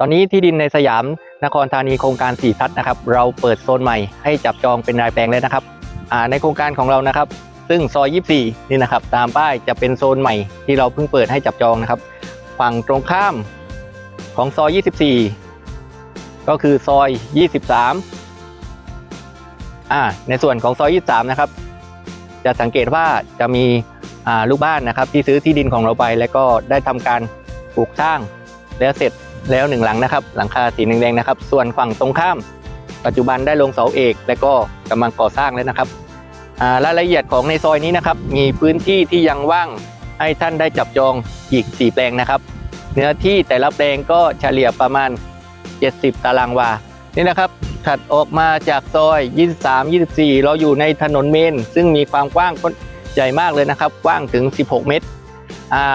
ตอนนี้ที่ดินในสยามนครธานีโครงการสี่ทัศนะครับ เราเปิดโซนใหม่ให้จับจองเป็นรายแปลงแล้วนะครับในโครงการของเรานะครับ ซึ่งซอย 24 นี่นะครับ ตามป้ายจะเป็นโซนใหม่ที่เราเพิ่งเปิดให้จับจองนะครับ ฝั่งตรงข้ามของซอย 24 ก็คือซอย 23อ่าในส่วนของซอย 23 นะครับ จะสังเกตว่าจะมีลูกบ้านนะครับ ที่ซื้อที่ดินของเราไป แล้วก็ได้ทำการปลูกสร้างแล้วเสร็จ แล้วหนึ่งหลังนะครับ หลังคาสีแดงๆนะครับ ส่วนฝั่งตรงข้าม ปัจจุบันได้ลงเสาเอก และก็กำลังก่อสร้างแล้วนะครับอ่ารายละเอียดของในซอยนี้นะครับ มีพื้นที่ที่ยังว่างให้ท่านได้จับจองอีก 4 แปลงนะครับ เนื้อที่แต่ละแปลงก็เฉลี่ยประมาณ 70 ตารางวา นี่นะครับ ถัดออกมาจากซอย 23 24 เราอยู่ในถนนเมน ซึ่งมีความกว้างใหญ่มากเลยนะครับ กว้างถึง 16 เมตร อ่า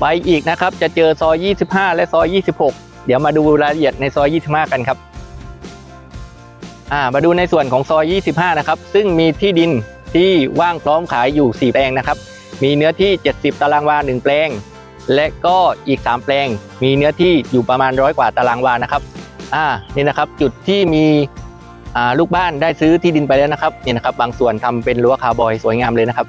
ไปอีกนะครับ จะเจอซอย 25 และซอย 26 เดี๋ยวมาดูรายละเอียดในซอย 25 กันครับอ่ามาดูในส่วนของซอย 25 นะครับ ซึ่งมีที่ดินที่ว่างพร้อมขายอยู่ 4 แปลงนะครับ มีเนื้อที่ 70 ตารางวา 1 แปลง และก็อีก 3 แปลง มีเนื้อที่อยู่ประมาณร้อยกว่าตารางวานะครับอ่านี่นะครับจุดที่มีลูกบ้านได้ซื้อที่ดินไปแล้วนะครับนี่นะครับ บางส่วนทำเป็นรั้วคาร์บอยสวยงามเลยนะครับ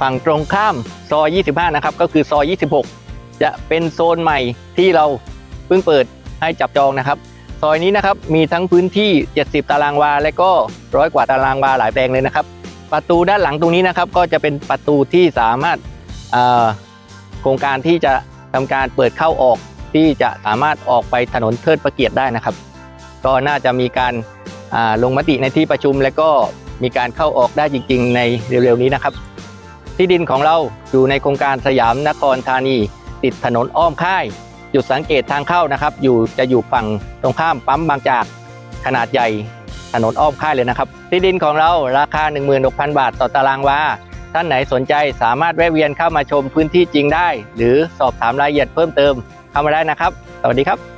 ฝั่งตรงข้ามซอย 25 นะครับ ก็คือซอย 26 จะเป็นโซนใหม่ที่เราเพิ่งเปิดให้จับจองนะครับ ซอยนี้นะครับมีทั้งพื้นที่ 70 ตารางวา และก็ร้อยกว่าตารางวาหลายแปลงเลยนะครับ ประตูด้านหลังตรงนี้นะครับ ก็จะเป็นประตูที่สามารถโครงการที่จะทำการเปิดเข้าออกที่จะสามารถออกไปถนนเทิดพระเกียรติได้นะครับ ก็น่าจะมีการลงมติในที่ประชุม และก็มีการเข้าออกได้จริง ๆ ในเร็วๆนี้นะครับ ที่ดินของเราอยู่ในโครงการสยามนครธานี ติดถนนอ้อมค่าย จุดสังเกตทางเข้านะครับ อยู่จะอยู่ฝั่งตรงข้ามปั๊มบางจากขนาดใหญ่ถนนอ้อมค่ายเลยนะครับ ที่ดินของเราราคา 16,000 บาทต่อตารางวาท่านไหนสนใจสามารถแวะเวียนเข้ามาชมพื้นที่จริงได้ หรือสอบถามรายละเอียดเพิ่มเติมเข้ามาได้นะครับ สวัสดีครับ